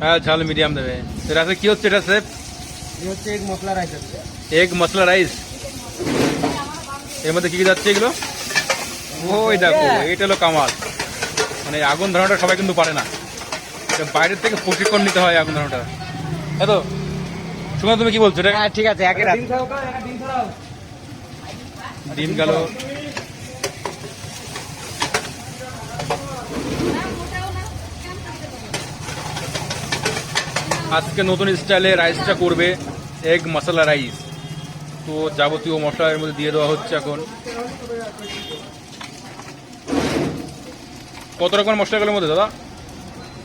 হ্যাঁ ঝাল মিডিয়াম দেবে। এটা আছে কি হচ্ছে এটা স্যার হচ্ছে এক masala rice egg masala rice এর মধ্যে কি কি যাচ্ছে এগুলো? ওই দেখো এটা হলো কামাল। মানে আগুন ধরানোটা সবাই কিন্তু পারে না। বাইরের থেকে প্রশিক্ষণ নিতে হয় আগুন ধরানোটা। এতো শুনে তুমি কি বলছো? এটা হ্যাঁ ঠিক আছে দিন গেল। আজকে নতুন স্টাইলে রাইসটা করবে এগ মশলা রাইস তো যাবতীয় মশলা এর মধ্যে দিয়ে দেওয়া হচ্ছে এখন। কত রকমের মশলাগুলোর মধ্যে দাদা?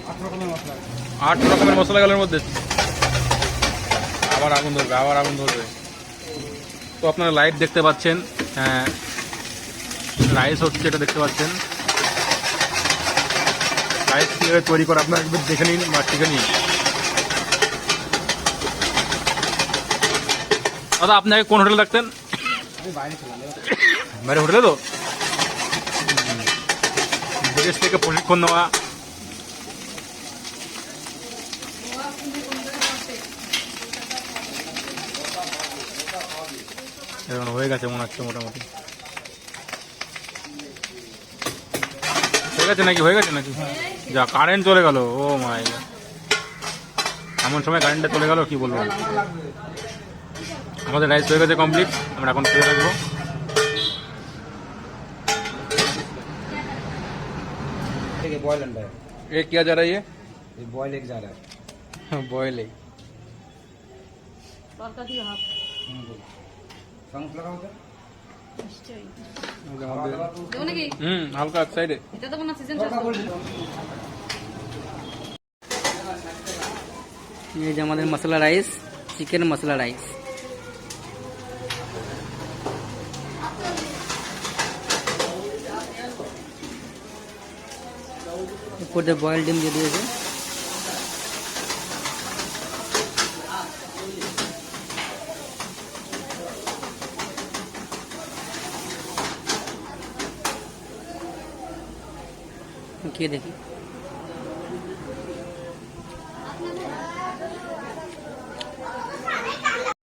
আট রকমের মশলা। মশলাগুলোর মধ্যে। আবার আগুন ধরবে আবার আগুন ধরবে। তো আপনারা লাইভ দেখতে পাচ্ছেন হ্যাঁ রাইস হচ্ছে এটা দেখতে পাচ্ছেন। রাইস কীভাবে তৈরি করে আপনারা একবার দেখে নিন বা শিখে নিন। দাদা আপনি আগে কোন হোটেলে থাকতেন বাইরে হোটেলে তো? বিদেশ থেকে প্রশিক্ষণ নেওয়া। এখন হয়ে গেছে মনে হচ্ছে মোটামুটি। হয়ে গেছে নাকি? হয়ে গেছে নাকি? যা কারেন্ট চলে গেল। ও মাই এমন সময় কারেন্টটা চলে গেল, কি বলব? আমাদের রাইস হয়ে গেছে কমপ্লিট আমরা এখন ফিরে রাখবো ये बॉयल अंडा है ये क्या जा रहा है ये ये बॉयल एग जा रहा है বয়েল তরকা দিয়ে হাফ संग लगा होता है নিশ্চয়ই खावा दावा तो দেবো নাকি হুম হালকা এক সাইডে এটা দেবো না সিজন तड़का बोल दो এই যে আমাদের masala rice chicken masala rice দিয়ে বয়েল ডিম দিয়ে দিয়েছে। কে দেখি।